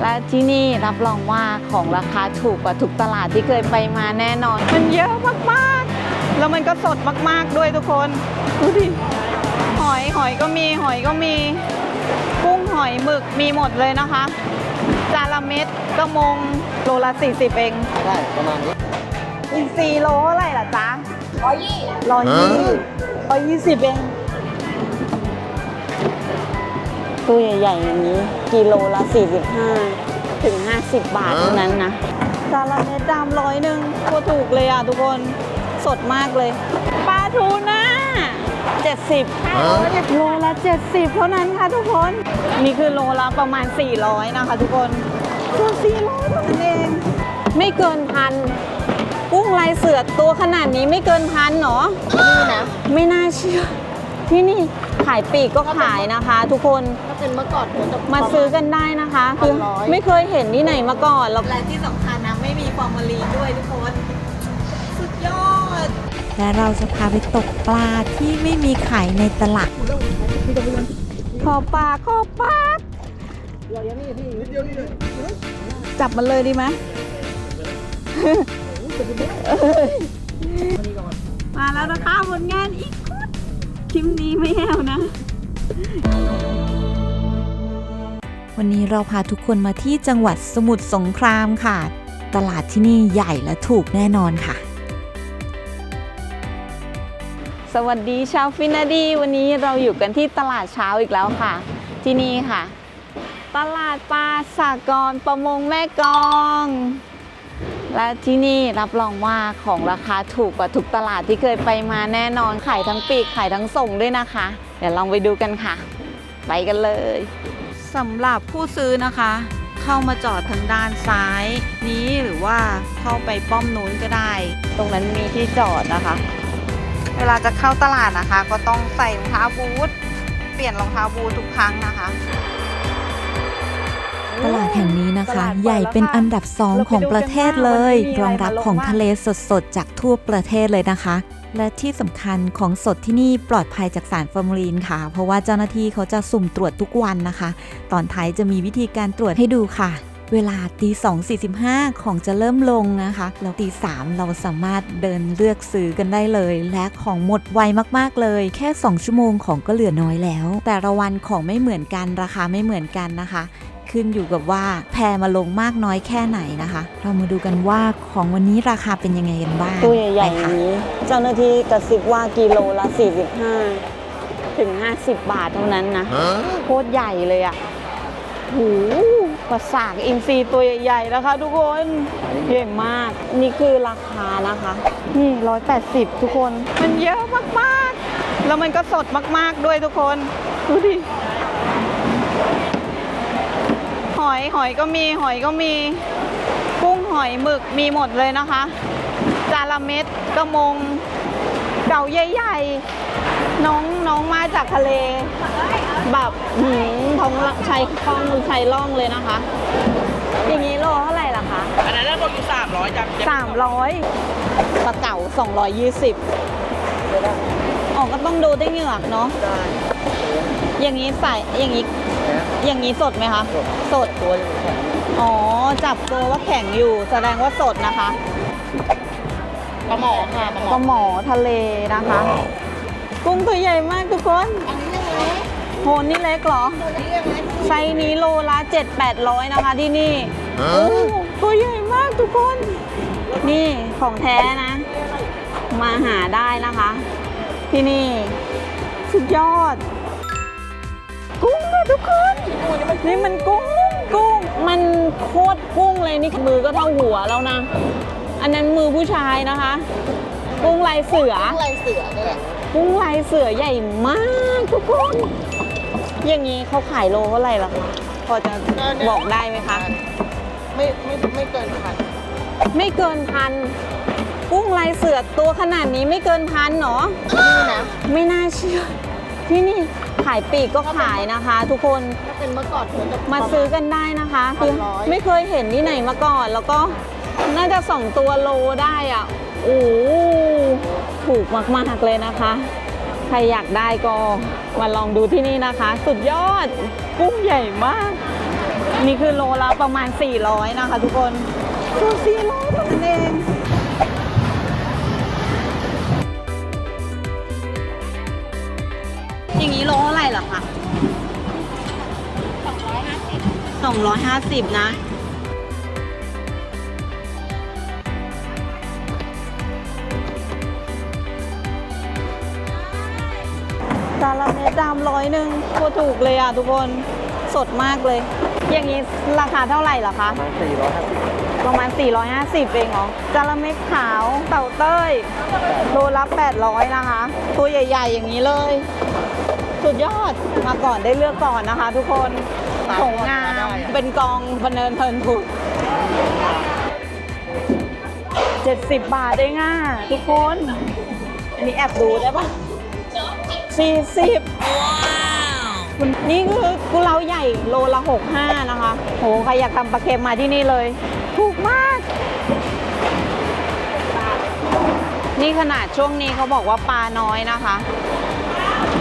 และที่นี่รับรองว่าของราคาถูกกว่าทุกตลาดที่เคยไปมาแน่นอน มันเยอะมากๆ แล้วมันก็สดมากๆด้วยทุกคนดูดิหอยหอยก็มีหอยก็มี กุ้งหอยหมึกมีหมดเลยนะคะจาระเม็ดกระมงโลละ40เองได้ประมาณนี้อินซีโลเท่าไหร่ล่ะจ๊ะร้อยยี่ร้อยยี่ร้อยยี่สิบเอง ตัวใหญ่ๆอย่างนี้ กิโลละ 45 ถึง 50 บาทเท่านั้นนะจาระเม็ดดำร้อยหนึ่งก็ถูกเลยอะทุกคนสดมากเลยปลาทูน่า70 โลละ 70 เท่านั้นค่ะทุกคน นี่คือโลละประมาณ 400 นะคะทุกคนตัว400เท่านั้นเอง ไม่เกินพันกุ้งลายเสือตัวขนาดนี้ไม่เกินพันเนาะนี่นะ ไม่น่าเชื่อ ที่นี่ขายปีกก็ขายนะคะ ทุกคน ถ้าเป็นเมื่อก่อนมันจะมาซื้อกันได้นะคะคือร้อย ไม่เคยเห็นที่ไหนมาก่อนแล้วและที่สำคัญนะไม่มีฟอร์มาลีนด้วยทุกคน สุดยอด และเราจะพาไปตกปลาที่ไม่มีขายในตลาด ขอปลาขอปลาจับมันเลยดีไหมมาแล้วนะคะผลงานอีกคุดคลิปนี้ไม่แห้วนะ วันนี้เราพาทุกคนมาที่จังหวัดสมุทรสงครามค่ะ ตลาดที่นี่ใหญ่และถูกแน่นอนค่ะ สวัสดีชาวฟินาดีวันนี้เราอยู่กันที่ตลาดเช้าอีกแล้วค่ะ ที่นี่ค่ะ ตลาดปลาสากรประมงแม่กอง และที่นี่รับรองว่าของราคาถูกกว่าทุกตลาดที่เคยไปมาแน่นอนขายทั้งปีกขายทั้งส่งด้วยนะคะ เดี๋ยวลองไปดูกันค่ะ ไปกันเลย สำหรับผู้ซื้อนะคะ เข้ามาจอดทางด้านซ้ายนี้หรือว่าเข้าไปป้อมนู้นก็ได้ ตรงนั้นมีที่จอดนะคะ เวลาจะเข้าตลาดนะคะ ก็ต้องใส่รองเท้าบูทเปลี่ยนรองเท้าบูททุกครั้งนะคะตลาดแห่งนี้นะตคะลาดเปิดใหญ่เป็นแล้วค่ะอันดับสองเราไปของประเทศเลยดูกันว่าวันนี้มีรองรับอะไรมาลงของบ้างทะเลสดๆ จากทั่วประเทศเลยนะคะ และที่สำคัญของสดที่นี่ปลอดภัยจากสารฟอร์มาลีนค่ะ เพราะว่าเจ้าหน้าที่เขาจะสุ่มตรวจทุกวันนะคะ ตอนท้ายจะมีวิธีการตรวจให้ดูค่ะ เวลาตีสองสี่สิบห้าของจะเริ่มลงนะคะแล้วตีสามเราสามารถเดินเลือกซื้อกันได้เลย และของหมดไวมากๆเลย แค่ 2 ชั่วโมงของก็เหลือน้อยแล้ว แต่ละวันของไม่เหมือนกันราคาไม่เหมือนกันนะคะ ขึ้นอยู่กับว่าแพรมาลงมากน้อยแค่ไหนนะคะ เรามาดูกันว่าของวันนี้ราคาเป็นยังไงกันบ้างตัวใหญ่ๆอไปย่าค่ะงนี้ เจ้าหน้าที่กระซิบว่ากิโลละ 45 ถึง 50 บาทเท่านั้นนะโคตรใหญ่เลยอะ่ะหูปลาสากอินทรีตัวใหญ่ๆนะคะทุกคนใหญ่มาก นี่คือราคานะคะ นี่180ทุกคน มันเยอะมากๆ แล้วมันก็สดมากๆด้วยทุกคน ดูดิ อยหอยก็มีหอยก็มี กุ้งหอยหมึกมีหมดเลยนะคะ จาระเม็ดกระมง เก่าใหญ่ๆน้องน้องมาจากทะเล แบบหืมท้องใช้คล้องใช้ล่องเลยนะคะ อย่างนี้โลเท่าไหร่ล่ะคะ อันนั้นก็อยู่สามร้อยจ้ะสามร้อยปลาเก๋าสองร้อยยี่สิบอ๋อก็ต้องดูได้เหงือกเนาะได้อย่างนี้ใส่อย่างนี้ อย่างนี้สดไหมคะ สดตัวยังแข็งอ๋อ จับตัวว่าแข็งอยู่ แสดงว่าสดนะคะ ปลาหมอค่ะปลาหมปอลาหมอทะเลนะคะ กุ้งตัวใหญ่มากทุกคน อันนี้ยังไงโหนี่เล็กเหรอ ตัวนี้ยังไงไซส์นี้โลละ7 800 นะคะที่นี่โอ้ตัวใหญ่มากทุกคน นี่ของแท้นะ มาหาได้นะคะ ที่นี่ สุดยอดกุ้งค่ะ ทุกคนนี่มันกุ้งกุ้ง มันโคตรกุ้งเลยนี่มือก็เท่าหัวแล้วนะ อันนั้นมือผู้ชายนะคะ กุ้งลายเสือ กุ้งลายเสือนี่แหละกุ้งลายเสือใหญ่มากทุกคน อย่างนี้เขาขายโลเท่าไหร่ล่ะคะพอจะบอกได้ไหมคะ ไม่ไม่ไม่เกินพัน ไม่เกินพันกุ้งลายเสือตัวขนาดนี้ไม่เกินพันเนาะนี่นะไม่น่าเชื่อ ที่นี่ขายปีกก็ขายนะคะ ทุกคนถ้าเป็นเมื่อก่อนมันจะ มาซื้อกันได้นะคะคือร้อย ไม่เคยเห็นที่ไหนมาก่อน แล้วก็น่าจะสองตัวโลได้อะโอ้โหถูกมากๆเลยนะคะ ใครอยากได้ก็มาลองดูที่นี่นะคะ สุดยอดกุ้งใหญ่มาก นี่คือโลละประมาณ 400 นะคะ ทุกคนโล400เท่านั้นเอง อย่างนี้โลเท่าไหร่เหรอคะ250นะ จานละเม็ดดำร้อยหนึ่งโคตรถูกเลยอะทุกคน สดมากเลย อย่างนี้ราคาเท่าไหร่เหรอคะ ประมาณ450ประมาณ 450 เองเหรอจาระเม็ดขาว เต่าเต้ย โลละ800 นะคะ ตัวใหญ่ ๆ อย่างนี้เลย สุดยอดมาก่อนได้เลือกก่อนนะคะ ทุกคนของงามเป็นกองพะเนินเพลินถูก70บาทเองอะทุกคน อันนี้แอบดูได้ปะ40คุณนี่คือกุเลาใหญ่โลละ65นะคะ โหใครอยากทำปลาเค็มมาที่นี่เลย ถูกมาก นี่ขนาดช่วงนี้เขาบอกว่าปลาน้อยนะคะ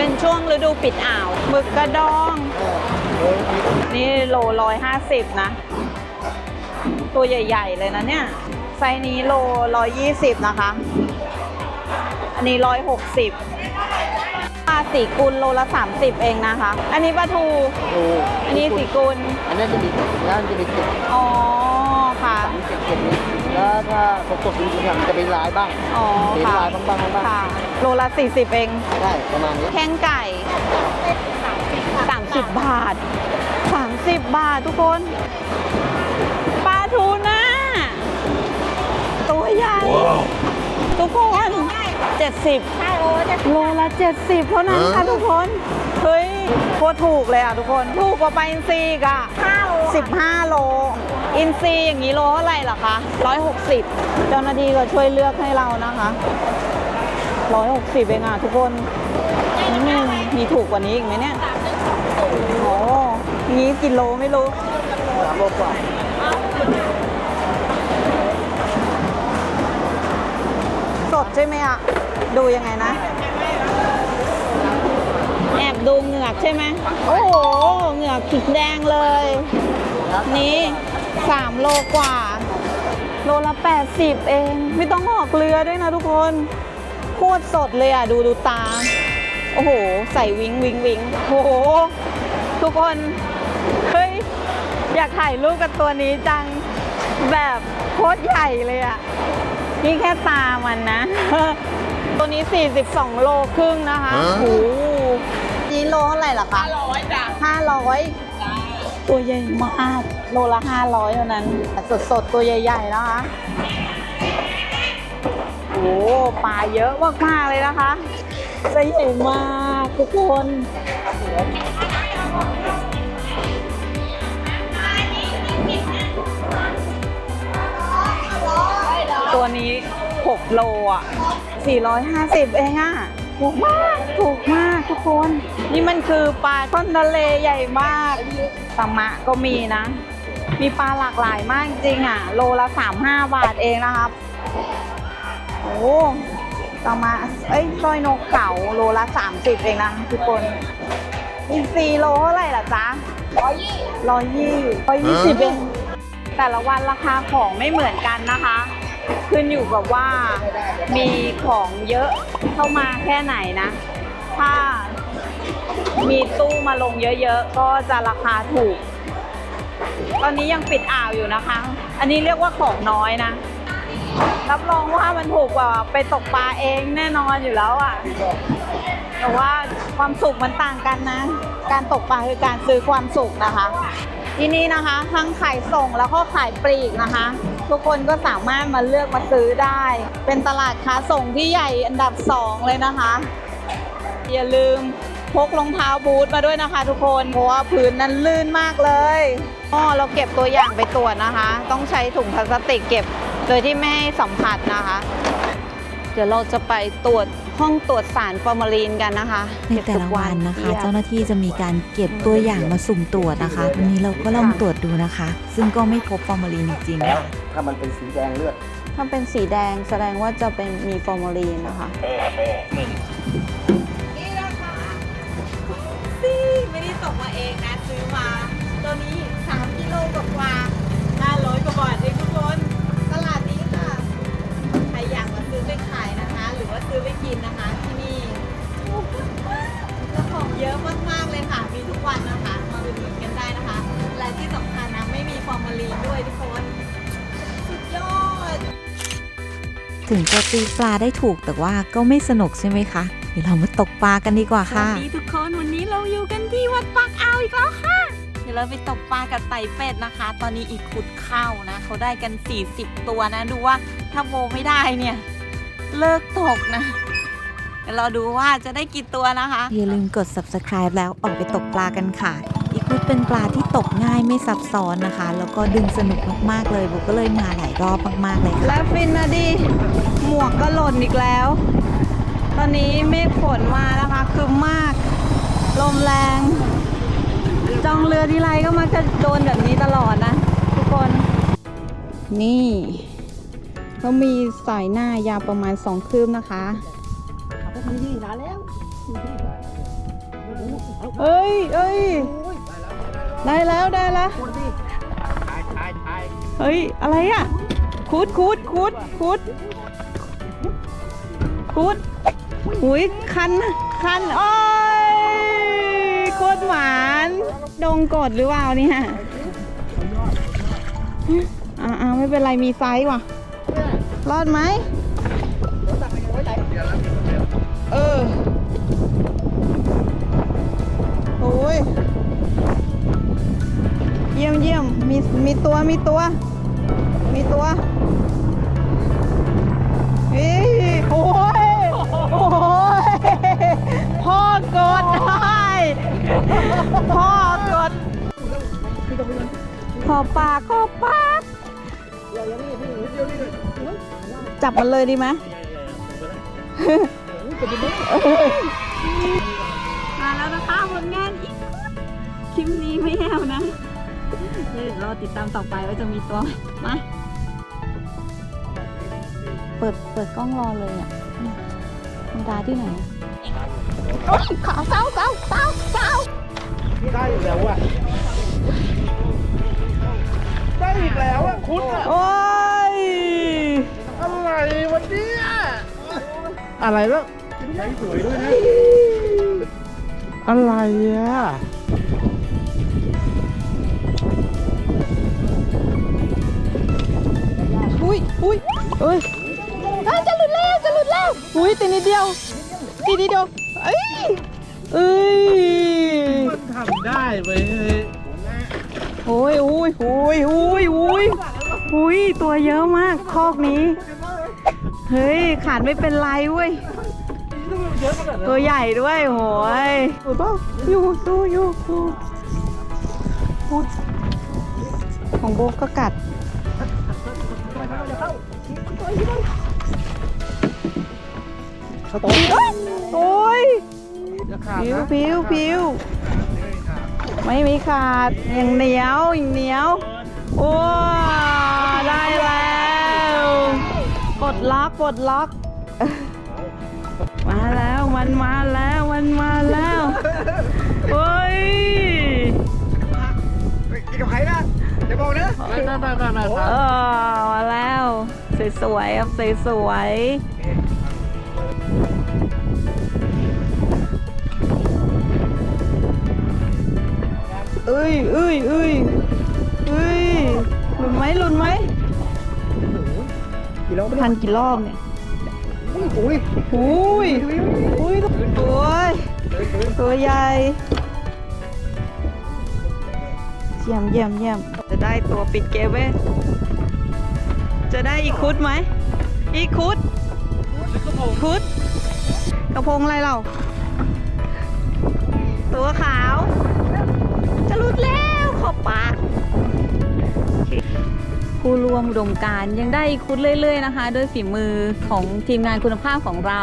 เป็นช่วงฤดูปิดอ่าวหมึกกระดอง นี่โลร้อยห้าสิบนะ ตัวใหญ่ ๆ เลยนะเนี่ย ไซส์นี้โลร้อยยี่สิบนะคะ อันนี้ร้อยหกสิบปลาสีกุลโลละสามสิบเองนะคะ อันนี้ปลาทูโอ้อันนี้สีกุล อันนี้จะมีแล้วมันจะมีเก็บอ๋อ ค่ะสามเก็บเก็บนี้ แล้วถ้าสดๆจริงๆมันจะมีลายบ้างอ๋อสีค่ะลายบ้างบ้างบ้างค่ะโลละสี่สิบเองได้ประมาณนี้แข้งไก่ 30 บาท 30 บาททุกคนปลาทูน่าตัวใหญ่ทุกคน 70โลละ 70 เท่านั้นค่ะทุกคนเฮ้ยโคตรถูกเลยอะทุกคน ถูกกว่าปลาอินทรีย์กอะ15 โล อินทรีย์อย่างนี้โลเท่าไหร่ล่ะคะ160 เจ้าหน้าที่ก็ช่วยเลือกให้เรานะคะ160เองอะทุกคนอืมมีถูกกว่านี้อีกไหมเนี่ยโอ้งี้กิโลไม่รู้สามโลกว่าสดใช่ไหมอะ ดูยังไงนะ แอบดูเหงือกใช่ไหมโอ้โห เหงือกขีดแดงเลย นี่สามโลกว่า โลละ 80 เอง ไม่ต้องออกเรือด้วยนะทุกคนโคตรสดเลยอะ ดูดูตา โอ้โห ใส่วิงวิงวิงโอ้โห ทุกคน เฮ้ย อยากถ่ายรูปกับตัวนี้จัง แบบโคตรใหญ่เลยอะ นี่แค่ตามันนะ ตัวนี้ 42 โลครึ่งนะคะโอ้โห นี่โลเท่าไหร่ล่ะคะ500จ้ะ500ตัวใหญ่มากโลละ500เท่านั้นสดๆตัวใหญ่ๆนะคะโอ้โหปลาเยอะมากๆเลยนะคะไซส์ใหญ่มากทุกคนตัวนี้ 6 โลอะ 450 เองอะ ถูกมากถูกมากทุกคน นี่มันคือปลาช่อนทะเลใหญ่มากตามะก็มีนะ มีปลาหลากหลายมากจริงอะ โลละ 35 บาทเองนะครับโอ้ตามะเอ้ยสร้อยนกเขาโลละ 30 เองนะทุกคนอินซีโลเท่าไหร่ล่ะจ๊ะร้อยยี่ร้อยยี่ร้อยยี่สิบเองแต่ละวันราคาของไม่เหมือนกันนะคะ ขึ้นอยู่กับว่ามีของเยอะเข้ามาแค่ไหนนะ ถ้ามีตู้มาลงเยอะๆ ก็จะราคาถูก ตอนนี้ยังปิดอ่าวอยู่นะคะ อันนี้เรียกว่าของน้อยนะ รับรองว่ามันถูกกว่าไปตกปลาเองแน่นอนอยู่แล้วอะ แต่ว่าความสุขมันต่างกันนะ การตกปลาคือการซื้อความสุขนะคะ ที่นี่นะคะ ทั้งขายส่งแล้วก็ขายปลีกนะคะ ทุกคนก็สามารถมาเลือกมาซื้อได้ เป็นตลาดค้าส่งที่ใหญ่อันดับสองเลยนะคะ อย่าลืมพกรองเท้าบูทมาด้วยนะคะทุกคน เพราะว่าพื้นนั้นลื่นมากเลยอ๋อเราเก็บตัวอย่างไปตรวจนะคะ ต้องใช้ถุงพลาสติกเก็บ โดยที่ไม่ให้สัมผัสนะคะ เดี๋ยวเราจะไปตรวจห้องตรวจสารฟอร์มาลีนกันนะคะในแต่ละวันนะคะเก็บทุกเจ้าหน้าที่จะมีการเก็บตัวอย่างมาสุ่มตรวจนะคะ วันนี้เราก็ลองตรวจดูนะคะ ซึ่งก็ไม่พบฟอร์มาลีนจริงๆค่ะ ถ้ามันเป็นสีแดงเลือดถ้าเป็นสีแดงแสดงว่าจะเป็นมีฟอร์มาลีนนะคะ นี่ราคะซี่ไม่ได้ตกมาเองนะซื้อมา ตัวนี้ 3กิโลกว่ากว่าๆ500กว่าบาทเองทุกคน ตลาดนี้ค่ะ ใครอยากมาซื้อไปขายนะคะ หรือว่าซื้อไปกินนะคะ ที่นี่แล้วของเยอะมากๆเลยค่ะ มีทุกวันนะคะ มาอุดหนุกันได้นะคะ และที่สำคัญนะไม่มีฟอร์มาลีนด้วยทุก ถึงจะตีปลาได้ถูกแต่ว่าก็ไม่สนุกใช่ไหมคะ เดี๋ยวเรามาตกปลากันดีกว่าสวัค่ะสดีทุกคนวันนี้เราอยู่กันที่วัดปากอ่าวอีกแล้วค่ะ เดี๋ยวเราไปตกปลากับไต่เป็ดนะคะ ตอนนี้อีกขุดเข้านะ เขาได้กัน 40 ตัวนะ ดูว่าถ้าโบไม่ได้เนี่ย เลิกตกนะเดี๋ยวเราดูว่าจะได้กี่ตัวนะคะ อย่าลืมกด subscribe แล้วออกไปตกปลากันค่ะอีกุด เป็นปลาที่ตกง่ายไม่ซับซ้อนนะคะ แล้วก็ดึงสนุกมากๆเลยโบก็เลยมาหลายรอบมากๆเลยค่ะและฟินนะดิหมวกก็หล่นอีกแล้ว ตอนนี้เมฆฝนมานะคะคือมาก ลมแรง จองเรือทีไรก็มักจะโดนแบบนี้ตลอดนะ ทุกคน นี่เขามีสายหน้ายาวประมาณสองคืบนะคะนี่นานแล้วเอ้ยเอ้ย ได้แล้วได้แล้วคนที่ถ่ายถ่ายถ่ายเฮ้ย อะไรอะคุดคุดคุดคุดคุดหุยคันคันโอ้ยโคตรหวาน ดงกดหรือเปล่าเนี่ยอ่าอ่าไม่เป็นไรมีไซส์ว่ะ รอดไหมเออโอ้ย เยี่ยมเยี่ยมมีมีตัวมีตัว มีตัวเอ้ยโอ้ยโอ้ยพ่อกดได้พ่อกดขอปากขอปากจับมันเลยดีไหมมาแล้วนะคะผลงานอีกคลิปนี้ไม่แห้วนะ เดี๋ยวรอติดตามต่อไปว่าจะมีตัวไหมมาเปิดเปิดกล้องรอเลยอะธรรมดาที่ไหนโอ๊ยขาวเต้าเต้าเต้าเต้าได้อีกแล้วอะได้อีกแล้วอะคุณอะโอ้ยอะไรวันนี้อะไรแล้วใช้สวยด้วยนะอะไรอะ อุ้ยอุ้ยเอ้ยอะจะหลุดแล้วจะหลุดแล้วอุ้ยตีนิดเดียวตีนิดเดียวเอ้ยเอ้ยมันทำได้เว้ยโอ้ยโอ้ยโอ้ยโอ้ยโอ้ยโอ้ยตัวเยอะมากคอกนี้ เฮ้ยขาดไม่เป็นไรเว้ยตัวใหญ่ด้วยโหยอยู่สู้อยู่สู้พูดของโบก็กัด สต๊อกโอ้ยจะขาดผิวนะผิวผิวไม่มีขาดอย่างเหนียวอย่างเหนียวโอ้ได้แล้วปลดล็อกปลดล็อก มาแล้วมันมาแล้วมันมาแล้วโอ้ยกินกับใครนะจะบอกนะได้ได้ได้ได้เออมาแล้ว สวยๆครับสวยๆเอ้ยเอ้ยเอ้ยเอ้ยหลุนไหมหลุนไหมกี่รอบพันกี่รอบเนี่ยอุ้ยอุ้ยอุ้ยอุ้ยตัวตัวใหญ่เยี่ยมเยี่ยมเยี่ยมจะได้ตัวปิดเกมเว้ย จะได้อีกคุดไหม อีกคุด คุด กระพงอะไรเรา ตัวขาว จะหลุดแล้วขอบปากผู้รวมอุดมการณ์ยังได้อีกคุดเรื่อยๆนะคะ ด้วยฝีมือของทีมงานคุณภาพของเรา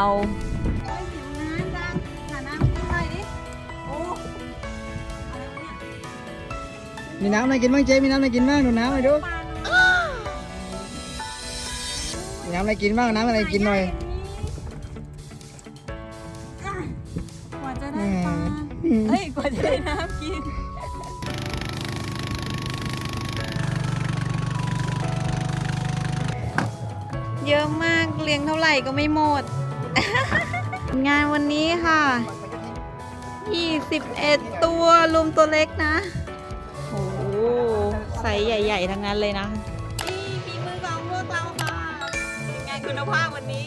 มีน้ำอะไรกินบ้างเจ๊มีน้ำอะไรกินบ้างดูน้ำหน่อยดู น้ำอะไรกินบ้างน้ำอะไรกินหน่อย กว่าจะได้ปลาเฮ้ย กว่าจะได้น้ำกิน เยอะมากเลี้ยงเท่าไหร่ก็ไม่หมด งานวันนี้ค่ะ 21 ตัวรวมตัวเล็กนะ โอ้โหไซส์ใหญ่ ๆ ทั้งนั้นเลยนะ คุณภาพวันนี้